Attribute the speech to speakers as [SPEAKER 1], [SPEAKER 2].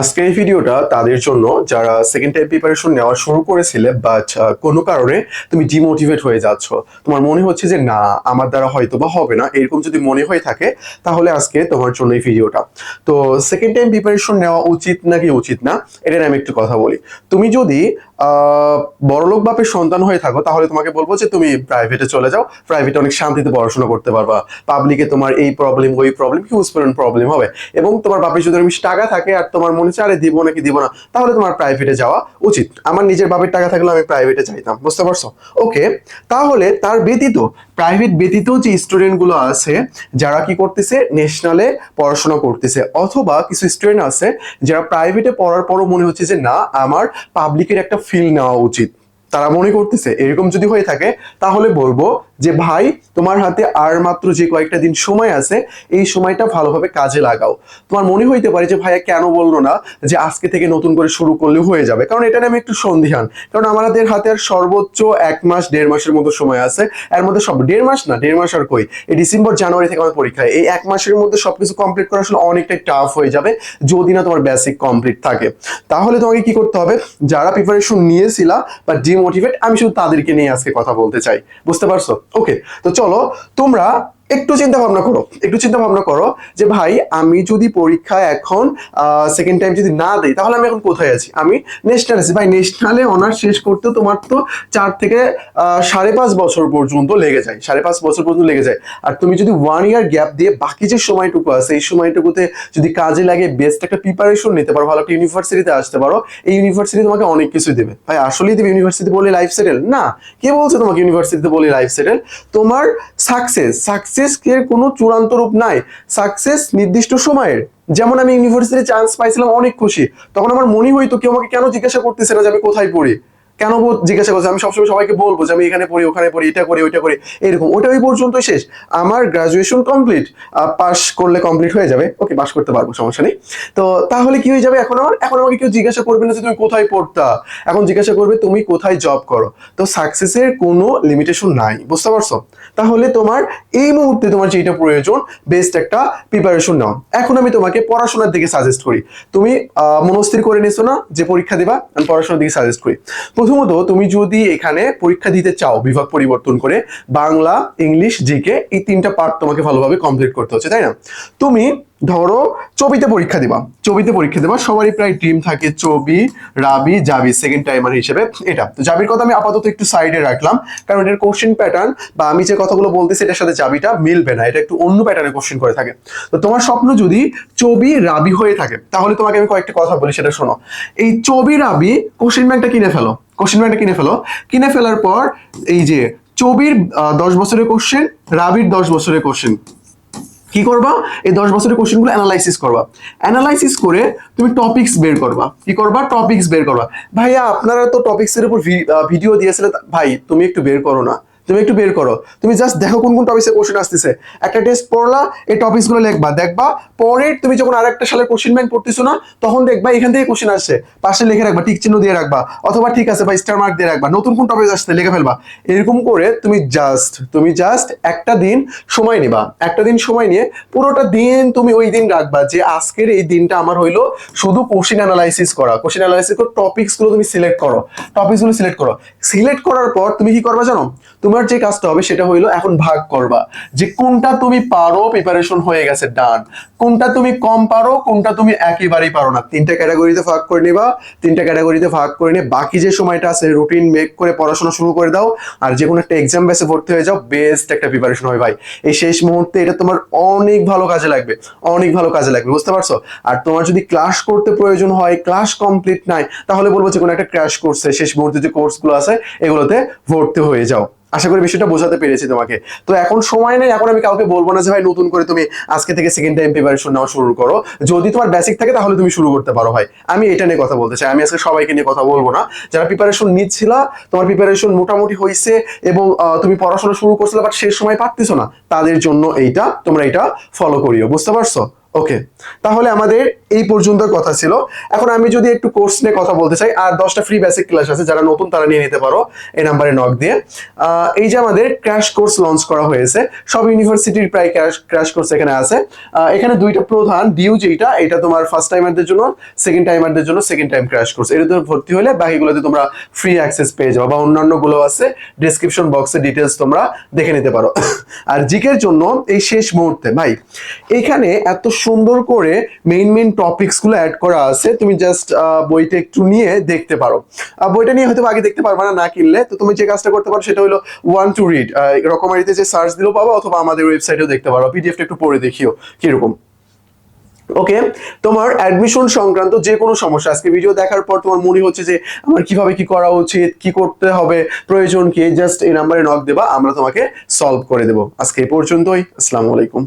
[SPEAKER 1] আজকের এই ভিডিওটা তাদের জন্য যারা সেকেন্ড টাইম প্রিপারেশন নেওয়া শুরু করেছিলে বাট কোনো কারণে তুমি ডিমোটিভেট হয়ে যাচ্ছ। তোমার মনে হচ্ছে যে, না, আমার দ্বারা হয়তো বা হবে না। এরকম যদি মনে হয়ে থাকে, তাহলে আজকে তোমার জন্য এই ভিডিওটা। তো সেকেন্ড টাইম প্রিপারেশন নেওয়া উচিত নাকি উচিত না, এটা আমি একটু কথা বলি। তুমি যদি বড়লোক বাপের সন্তান হয়ে থাকো, তাহলে তোমাকে বলব যে তুমি প্রাইভেটে চলে যাও। প্রাইভেটে অনেক শান্তিতে পড়াশোনা করতে পারবা। পাবলিকে তোমার এই প্রবলেম ওই প্রবলেম হিউজ পরিমাণ প্রবলেম হবে। এবং তোমার বাপের যদি বেশি টাকা থাকে আর তোমার মনে হচ্ছে, আরে, দিব নাকি দিব না? তাহলে তোমার প্রাইভেটে যাওয়া উচিত। আমার নিজের বাপের টাকা থাকলে আমি প্রাইভেটে চাইতাম বুঝতে পারছ? ওকে তাহলে তার ব্যতীত প্রাইভেট ব্যতীত যে স্টুডেন্টগুলো আছে, যারা কি করতেছে? ন্যাশনালে পড়াশোনা করতেছে। অথবা কিছু স্টুডেন্ট আছে, যারা প্রাইভেটে পড়ার পরও মনে হচ্ছে যে, না, আমার পাবলিকের একটা ফিল নেওয়া উচিত। তারা মনে করতেছে, এরকম যদি হয়ে থাকে, তাহলে বলব যে, ভাই, তোমার হাতে আর মাত্র যে কয়েকটা দিন সময় আছে, এই সময়টা ভালোভাবে কাজে লাগাও। তোমার মনে হইতে পারে যে, ভাইয়া, কেন বলল না যে, আজকে থেকে নতুন করে শুরু করলে হয়ে যাবে? কারণ এটা আমি একটু সন্দিহান। কারণ আমাদের হাতে আর সর্বোচ্চ এক মাস, দেড় মাসের মতো সময় আছে। এর মধ্যে সব, দেড় মাস না, দেড় মাস আর কই? এই ডিসেম্বর, জানুয়ারি থেকে আমার পরীক্ষা। এই এক মাসের মধ্যে সবকিছু কমপ্লিট করা আসলে অনেকটাই টাফ হয়ে যাবে, যদি না তোমার বেসিক কমপ্লিট থাকে। তাহলে তোমাকে কি করতে হবে? যারা প্রিপারেশন নিয়েছিলা বা ডিমোটিভেট আমি শুধু তাদেরকে নিয়ে আজকে কথা বলতে চাই। বুঝতে পারছ? ওকে তো চলো, তোমরা একটু চিন্তা ভাবনা করো, একটু চিন্তা ভাবনা করো যে ভাই, আমি যদি পরীক্ষা এখন সেকেন্ড টাইম যদি না দেই, তাহলে আমি এখন কোথায় আছি? আমি ন্যাশনাল আছি। ভাই ন্যাশনালে অনার্স শেষ করতে তোমার তো চার থেকে সাড়ে পাঁচ বছর পর্যন্ত লেগে যায়, সাড়ে পাঁচ বছর পর্যন্ত লেগে যায়। আর তুমি যদি ওয়ান ইয়ার গ্যাপ দিয়ে বাকি যে সময়টুকু আছে, এই সময়টুকুতে যদি কাজে লাগে বেস্ট একটা প্রিপারেশন নিতে পারো, ভালো একটা ইউনিভার্সিটিতে আসতে পারো, এই ইউনিভার্সিটি তোমাকে অনেক কিছু দেবে। ভাই, আসলেই দেবে ইউনিভার্সিটি বলে লাইফ সেটেল না। কে বলছে তোমাকে ইউনিভার্সিটিতে বলে লাইফ সেটেল তোমার সাকসেস সাকসেস এর কোনো চূড়ান্ত রূপ নাই। সাকসেস নির্দিষ্ট সময়ের। যেমন আমি ইউনিভার্সিটি চান্স পাইছিলাম, অনেক খুশি। তখন আমার মনে হইতো কেউ আমাকে কেন জিজ্ঞাসা করতেছে না যে আমি কোথায় পড়ি? কেন জিজ্ঞাসা করছে? আমি সবসময় সবাইকে বলব যে আমি এখানে পড়ি, ওখানে পড়ি, এটা করি, ওইটা করি। এরকম। ওটা ওই পর্যন্তই শেষ। আমার গ্রাজুয়েশন কমপ্লিট পাস করলে কমপ্লিট হয়ে যাবে। ওকে পাস করতে পারব, সমস্যা নেই। তো তাহলে কি হয়ে যাবে? এখন আমার, এখন আমাকে কেউ জিজ্ঞাসা করবে না যে তুমি কোথায় পড়তা। এখন জিজ্ঞাসা করবে, তুমি কোথায় জব করো? তো সাকসেসের কোনো লিমিটেশন নাই। বুঝতে পারছ? তাহলে তোমার এই মুহূর্তে তোমার যেটা প্রয়োজন বেস্ট একটা প্রিপারেশন নাও। এখন আমি তোমাকে পড়াশোনার দিকে সাজেস্ট করি। তুমি মনস্থির করে নিছো না যে পরীক্ষা দেবা? আমি পড়াশোনার দিকে সাজেস্ট করি। প্রথমত, তুমি যদি এখানে পরীক্ষা দিতে চাও, বিভাগ পরিবর্তন করে, বাংলা, ইংলিশ জিকে এই তিনটা পার্ট তোমাকে ভালোভাবে কমপ্লিট করতে হচ্ছে, তাই না? তুমি ধরো ছবিতে পরীক্ষা দিবা। ছবিতে পরীক্ষা দিবা সবারই প্রায় ড্রিম থাকে ছবি রাবি জাবি সেকেন্ড টাইমার হিসেবে এটা। তো জাবির কথা আমি আপাতত একটু সাইডে রাখলাম কারণ এটার কোশ্চেন প্যাটার্ন বা আমি যে কথাগুলো বলতেছি এটার সাথে জাবিটা মিলবে না এটা একটু অন্য প্যাটার্নে কোশ্চেন করে থাকে। তো তোমার স্বপ্ন যদি ছবি রাবি হয়ে থাকে তাহলে তোমাকে আমি কয়েকটা কথা বলি সেটা শোনো। এই ছবি রাবি কোশ্চেন ব্যাংকটা কিনে ফেলো। কোশ্চেন ব্যাংকটা কিনে ফেলো। কিনে ফেলার পর এই যে আহ, দশ বছরের কোশ্চেন রাবির দশ বছরের কোশ্চেন কি করবা? এই দশ বছরের কোশ্চেনগুলো অ্যানালাইসিস করবা। অ্যানালাইসিস করে তুমি টপিকস বের করবা। কি করবা? টপিকস বের করবা। ভাইয়া, আপনারা তো টপিক্সের উপর ভিডিও দিয়েছিলেন ভাই, তুমি একটু বের করো না। তুমি একটু বের করো। তুমি জাস্ট দেখো কোন কোন টপিক্সের কোশ্চেন আসতেছে। একটা টেস্ট পড়লা, এই টপিকসগুলো লিখবা। দেখবা পরে তুমি যখন আরেকটা সালের কোশ্চেন ব্যাংক পড়তেছো না, তখন দেখবা এখান থেকে কোশ্চেন আসছে। পাশে লিখে রাখবা টিক চিহ্ন দিয়ে রাখবা। অথবা ঠিক আছে বা স্টার মার্ক দিয়ে রাখবা। নতুন কোন টপিক আসছে, লিখে ফেলবা। এরকম করে তুমি জাস্ট তুমি জাস্ট একটা দিন সময় নিবা। একটা দিন সময় নিয়ে পুরোটা দিন তুমি ওই দিন রাখবা যে আজকের এই দিনটা আমার হইল শুধু কোশ্চেন অ্যানালাইসিস করা। কোশ্চেন অ্যানালাইসিস করে টপিকসগুলো তুমি সিলেক্ট করো। টপিকসগুলো সিলেক্ট করো। সিলেক্ট করার পর তুমি কি করবা জানো? তোমার যে কাজটা হবে সেটা হইল এখন ভাগ করবা। যে কোনটা তুমি পারো প্রিপারেশন হয়ে গেছে ডান কোনটা তুমি কম পারো, কোনটা তুমি একেবারেই পারো না। তিনটা ক্যাটাগরিতে ভাগ করে নিবা। তিনটা ক্যাটাগরিতে ভাগ করে নিয়ে বাকি যে সময়টা আছে রুটিন মেক করে পড়াশোনা শুরু করে দাও। আর যে কোনো একটা এক্সাম বেসে ভর্তি হয়ে যাও বেস্ট একটা প্রিপারেশন হয় ভাই। এই শেষ মুহূর্তে এটা তোমার অনেক ভালো কাজে লাগবে। অনেক ভালো কাজে লাগবে, বুঝতে পারছ? আর তোমার যদি ক্লাস করতে প্রয়োজন হয় ক্লাস কমপ্লিট নাই, তাহলে বলব যে কোনো একটা ক্র্যাশ কোর্সে শেষ মুহূর্তে যে কোর্সগুলো আছে, এগুলোতে ভর্তি হয়ে যাও। আশা করি বিষয়টা বোঝাতে পেরেছি তোমাকে। তো এখন সময় নেই, এখন আমি কাউকে বলব না যে, ভাই, নতুন করে তুমি আজকে থেকে সেকেন্ড টাইম প্রিপারেশন নেওয়া শুরু করো। যদি তোমার বেসিক থাকে, তাহলে তুমি শুরু করতে পারো, ভাই। আমি এটা নিয়ে কথা বলতে চাই। আমি আজকে সবাইকে নিয়ে কথা বলব না। যারা প্রিপারেশন নিচ্ছিলা, তোমার প্রিপারেশন মোটামুটি হয়েছে এবং তুমি পড়াশোনা শুরু করছিলে বাট শেষ সময় পারতেছো না, তাদের জন্য এইটা, তোমরা এটা ফলো করিও। বুঝতে পারছ? ওকে তাহলে আমাদের এই পর্যন্ত কথা ছিল। এখন আমি যদি একটু কোর্স নিয়ে কথা বলতে চাই, আর দশটা ফ্রি বেসিক ক্লাস আছে, যারা নতুন তারা নিয়ে নিতে পারো এই নাম্বারে নক দিয়ে। এই যে আমাদের ক্র্যাশ কোর্স লঞ্চ করা হয়েছে, সব ইউনিভার্সিটির প্রায় ক্র্যাশ ক্র্যাশ কোর্স এখানে আছে। এখানে দুইটা প্রধান ডিউ যেটা এটা তোমার ফার্স্ট টাইমারদের জন্য সেকেন্ড টাইমারদের জন্য সেকেন্ড টাইম ক্র্যাশ কোর্স এটাতে ভর্তি হলে বাকিগুলোতে তোমরা ফ্রি অ্যাক্সেস পেয়ে যাবে, বা অন্যান্যগুলো আছে ডিসক্রিপশন বক্সে ডিটেলস তোমরা দেখে নিতে পারো। আর জিকের জন্য এই শেষ মুহূর্তে, ভাই, এখানে এত সুন্দর করে মেইন মেইন টপিকসগুলো অ্যাড করা আছে। তুমি জাস্ট বইটা একটু নিয়ে দেখতে পারো। বইটা নিয়ে হয়তো আগে দেখতে পারবে না না কিনলে। তো তুমি যে কাজটা করতে পারো সেটা হলো ওয়ান টু রিড রকমারিতে যে সার্চ দিলেও পাবো অথবা আমাদের ওয়েবসাইটেও দেখতে পারো। পিডিএফটা একটু পড়ে দেখিও কীরকম। ওকে? তোমার অ্যাডমিশন সংক্রান্ত যে কোনো সমস্যা। আজকে ভিডিও দেখার পর তোমার মনে হচ্ছে যে আমার কীভাবে কি করা উচিত, কি করতে হবে, প্রয়োজন কি জাস্ট এই নাম্বারে নক দেবা, আমরা তোমাকে সলভ করে দেবো। আজকে এই পর্যন্তই। আসসালামু আলাইকুম।